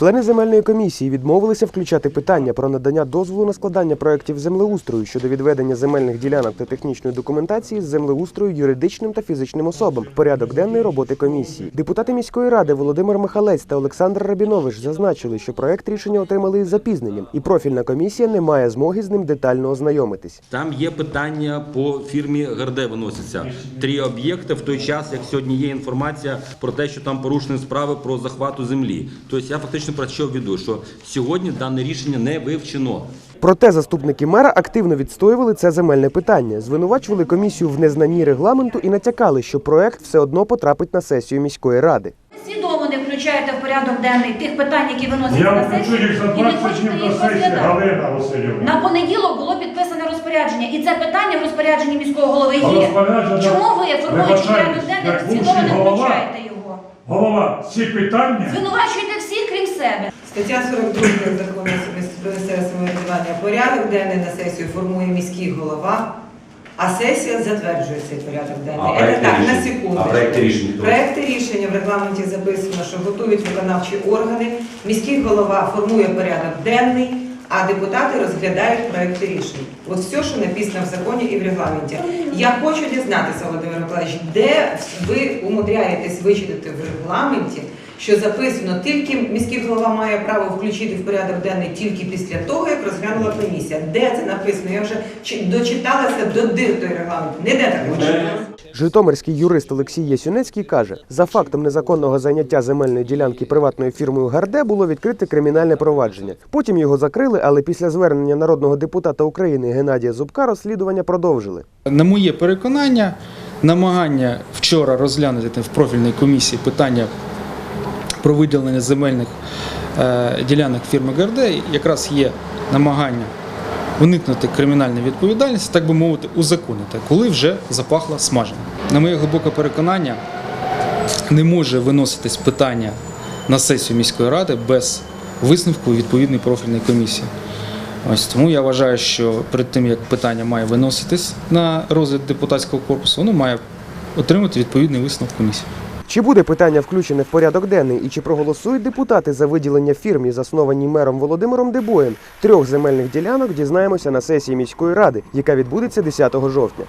Члени земельної комісії відмовилися включати питання про надання дозволу на складання проєктів землеустрою щодо відведення земельних ділянок та технічної документації з землеустрою юридичним та фізичним особам в порядок денної роботи комісії. Депутати міської ради Володимир Михалець та Олександр Рабінович зазначили, що проєкт рішення отримали із запізненням, і профільна комісія не має змоги з ним детально ознайомитись. Там є питання по фірмі Гарде виносяться. Три об'єкти в той час, як сьогодні є інформація про те, що там порушені справи про захвату землі. Тобто я фактично про що веду, що сьогодні дане рішення не вивчено. Проте заступники мера активно відстоювали це земельне питання, звинувачували комісію в незнанні регламенту і натякали, що проект все одно потрапить на сесію міської ради. Свідомо не включаєте в порядок денний тих питань, які виносяться Я на включу сесію, їх за і не 20 хочете днів їх до сесії, розглядати. Галина Васильівна. На понеділок було підписане розпорядження, і це питання в розпорядженні міського голови А є. розпорядження- Чому ви, формуючи Вибачайте, порядок денний, як свідомо не голова. включаєте його? Голова, ці питання Звинувачуєте всіх, крім себе. Стаття 42 закону про місцеве самоврядування. Порядок денний на сесію формує міський голова, а сесія затверджує цей порядок денний. А Це проекти так, на рішень? секунду. А проекти рішень хто? Проекти рішення в регламенті записано, що готують виконавчі органи. Міський голова формує порядок денний, а депутати розглядають проекти рішень. От все, що написано в законі і в регламенті. Я хочу дізнатися, Володимир Миколаївич, де ви умудряєтесь вичитати в регламенті, що записано тільки міський голова має право включити в порядок денний тільки після того, як розглянула комісія. Де це написано? Я вже чи- дочиталася до дир той регламент. Ніде такого немає. Житомирський юрист Олексій Ясюнецький каже, за фактом незаконного зайняття земельної ділянки приватною фірмою Гарде було відкрите кримінальне провадження. Потім його закрили, але після звернення народного депутата України Геннадія Зубка розслідування продовжили. На моє переконання, намагання вчора розглянути в профільній комісії питання про виділення земельних е, ділянок фірми ГРД якраз є намагання уникнути кримінальної відповідальності, так би мовити, узаконити, коли вже запахло смажено. На моє глибоке переконання, не може виноситись питання на сесію міської ради без висновку відповідної профільної комісії. Ось тому я вважаю, що перед тим як питання має виноситись на розгляд депутатського корпусу, воно має отримати відповідний висновок комісії. Чи буде питання включене в порядок денний і чи проголосують депутати за виділення фірмі, заснованій мером Володимиром Дебоєм, трьох земельних ділянок, дізнаємося на сесії міської ради, яка відбудеться 10 жовтня.